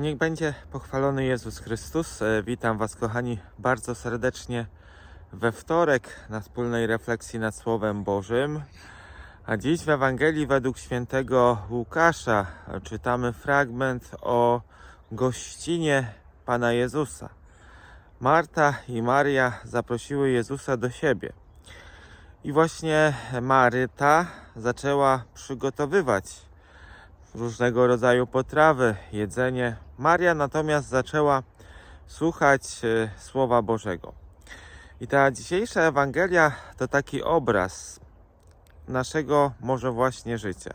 Niech będzie pochwalony Jezus Chrystus. E, Witam Was, kochani, bardzo serdecznie we wtorek na wspólnej refleksji nad Słowem Bożym. A dziś w Ewangelii według świętego Łukasza czytamy fragment o gościnie Pana Jezusa. Marta i Maria zaprosiły Jezusa do siebie. I właśnie Maryta zaczęła przygotowywać różnego rodzaju potrawy, jedzenie. Maria natomiast zaczęła słuchać e, Słowa Bożego. I ta dzisiejsza Ewangelia to taki obraz naszego może właśnie życia.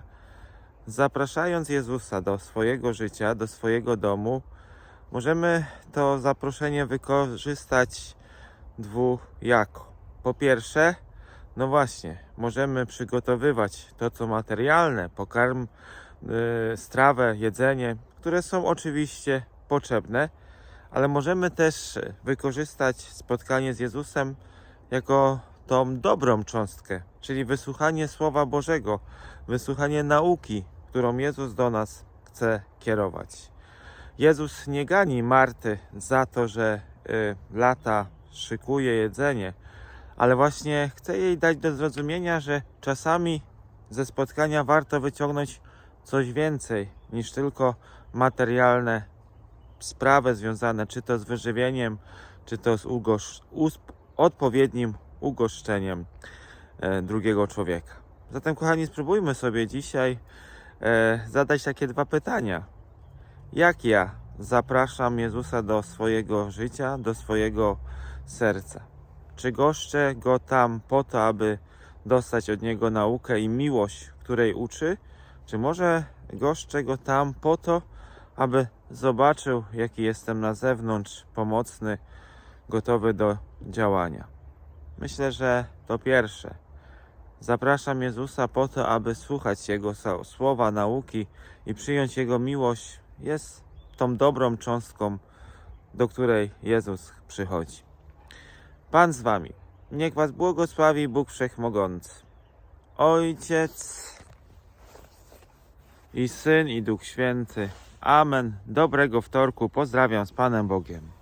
Zapraszając Jezusa do swojego życia, do swojego domu, możemy to zaproszenie wykorzystać dwujako. Po pierwsze, no właśnie, możemy przygotowywać to, co materialne, pokarm, strawę, jedzenie, które są oczywiście potrzebne, ale możemy też wykorzystać spotkanie z Jezusem jako tą dobrą cząstkę, czyli wysłuchanie Słowa Bożego, wysłuchanie nauki, którą Jezus do nas chce kierować. Jezus nie gani Marty za to, że y, lata szykuje jedzenie, ale właśnie chce jej dać do zrozumienia, że czasami ze spotkania warto wyciągnąć coś więcej niż tylko materialne sprawy związane czy to z wyżywieniem, czy to z ugosz- odpowiednim ugoszczeniem e, drugiego człowieka. Zatem, kochani, spróbujmy sobie dzisiaj e, zadać takie dwa pytania. Jak ja zapraszam Jezusa do swojego życia, do swojego serca? Czy goszczę go tam po to, aby dostać od niego naukę i miłość, której uczy? Czy może goszczę go tam po to, aby zobaczył, jaki jestem na zewnątrz, pomocny, gotowy do działania? Myślę, że to pierwsze. Zapraszam Jezusa po to, aby słuchać Jego słowa, nauki i przyjąć Jego miłość. Jest tą dobrą cząstką, do której Jezus przychodzi. Pan z Wami. Niech Was błogosławi Bóg Wszechmogący. Ojciec i Syn i Duch Święty. Amen. Dobrego wtorku. Pozdrawiam z Panem Bogiem.